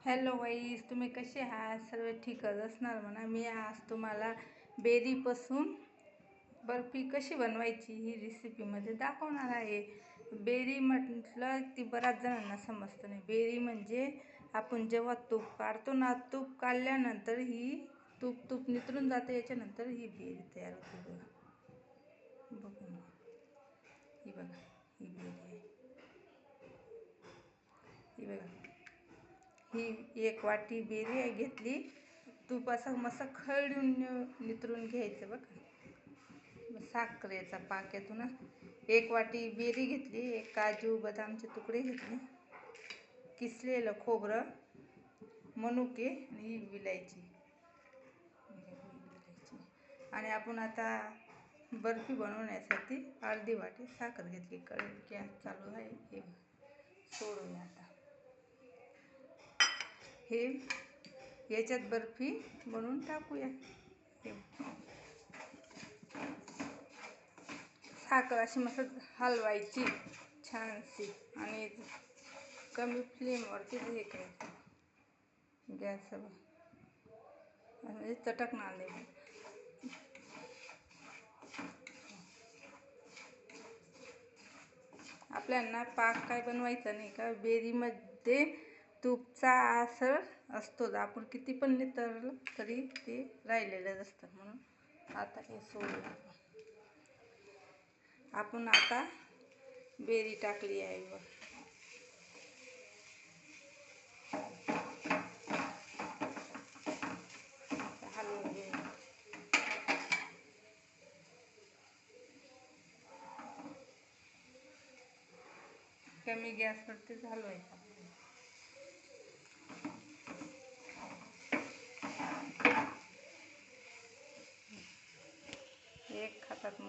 Hello vice तुम्ही कसे आहात? सर्व ठीकच असणार म्हणा. मी आज तुम्हाला बेरीपासून बर्फी कशी बनवायची ही रेसिपीमध्ये दाखवणार आहे. बेरी म्हटलं ती बऱ्याच जणांना समजतं नाही. बेरी म्हणजे आपण जेव्हा तूप काढतो ना तूप काढल्यानंतर ही तूप तूप नितरून जाते. याच्यानंतर ही बेरी तयार होते बघा. बघू ही बघा ही बेरी आहे. ही बघा. ही एक वाटी बेरी घेतली. तूप असं मस्त खळून नितरून घ्यायचं बघ. साखरेचा पाक एक वाटी बेरी घेतली एक काजू बदामचे तुकडे घेतले. किसलेलं खोबरं मनुके आणि ही विलायची आणि आपण आता बर्फी बनवण्यासाठी अर्धी वाटी साखर घेतली. कळेल गॅस चालू आहे. हे सोडूया आता. हे याच्यात बर्फी बनवून टाकूया. साखर अशी मस्त हलवायची छानशी आणि कमी फ्लेमवरती हे करायचं गॅसवर म्हणजे चटकणार नाही आपल्यांना पाक काय बनवायचा नाही का? बेरीमध्ये तूपचा आसळ असतोच आपण किती पण नितरलं तरी ते राहिलेलंच असतं म्हणून आता हे सोडून आपण आता बेरी टाकली आहे वर कमी गॅसवरती हलवायचं. आहे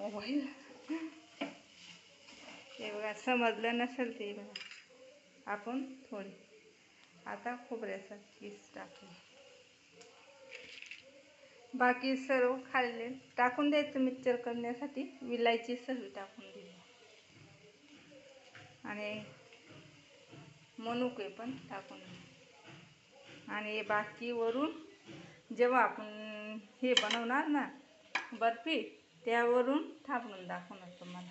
मोबाईल. हे बघा समजलं नसेल ते बघा. आपण थोडी. आता खोबऱ्याचा किस टाकू बाकी सर्व खाल्ले. टाकून द्यायचं मिक्सर करण्यासाठी. विलायची सर्व टाकून दिली आणि मनुके पण टाकून दिले आणि बाकी वरून जेव्हा आपण हे बनवणार ना बर्फी त्यावरून थापणून दाखवणार तुम्हाला.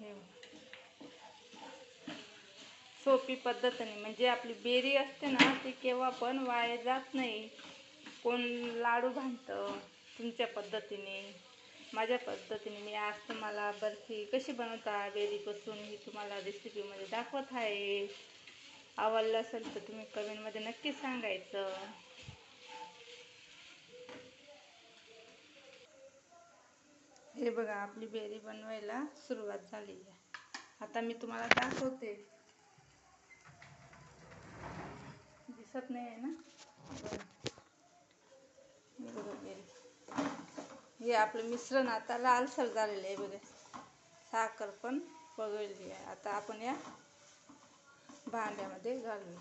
हे सोपी पद्धतीने म्हणजे आपली बेरी असते ना ती केव्हा पण वाया जात नाही. कोण लाडू बांधतं तुमच्या पद्धतीने. माझ्या पद्धतीने मी आज तुम्हाला बर्फी कशी बनवता बेरीपासून ही तुम्हाला रेसिपीमध्ये दाखवत आहे. आवडलं असेल तर तुम्ही कमेंटमध्ये नक्की सांगायचं. हे बघा आपली बेरी बनवायला सुरुवात झाली आहे. आता मी तुम्हाला दाखवते. दिसत नाही आहे ना बघा बेरी. हे आपलं मिश्रण आता लालसर झालेलं आहे बघा. साखर पण पगळली आहे. आता आपण या भांड्यामध्ये घालूया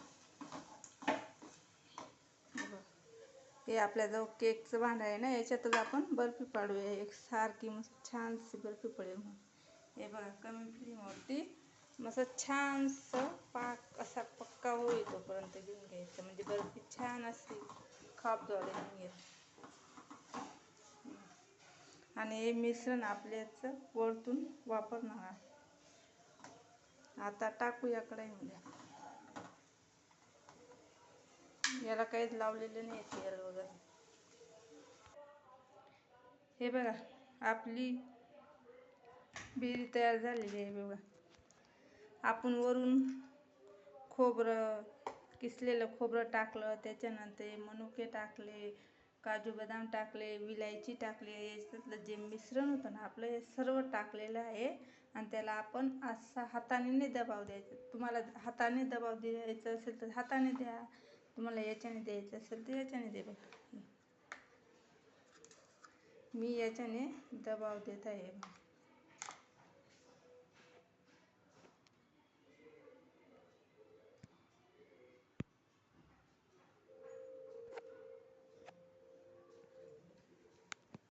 हे आपल्याजवळ केकचं भांडं आहे ना याच्यातच आपण बर्फी पाडूया. एक सारखी मस्त छानशी बर्फी पडेल म्हणून. हे बघा कमी फ्लेमवरती मस्त छानसं पाक असा पक्का होईल तोपर्यंत घेऊन घ्यायचं. म्हणजे बर्फी छान अशी खापद्वारे घेऊन आणि हे मिश्रण आपल्याचं वरतून वापरणार आता टाकूया कढईमध्ये. याला काहीच लावलेलं नाही तेल वगैरे. हे बघा आपली बेरी तयार झालेली आहे बघा. आपण वरून खोबरं किसलेलं खोबरं टाकलं त्याच्यानंतर मनुके टाकले काजू बदाम टाकले विलायची टाकली याच्यातलं जे मिश्रण होतं ना आपलं हे सर्व टाकलेलं आहे. आणि त्याला आपण असा हाताने नाही दबाव द्यायचा. तुम्हाला हाताने दबाव द्यायचा असेल तर हाताने द्या. तुम्हाला याच्याने द्यायचं असेल तर याच्याने दे बघा. मी याच्याने दबाव देत आहे.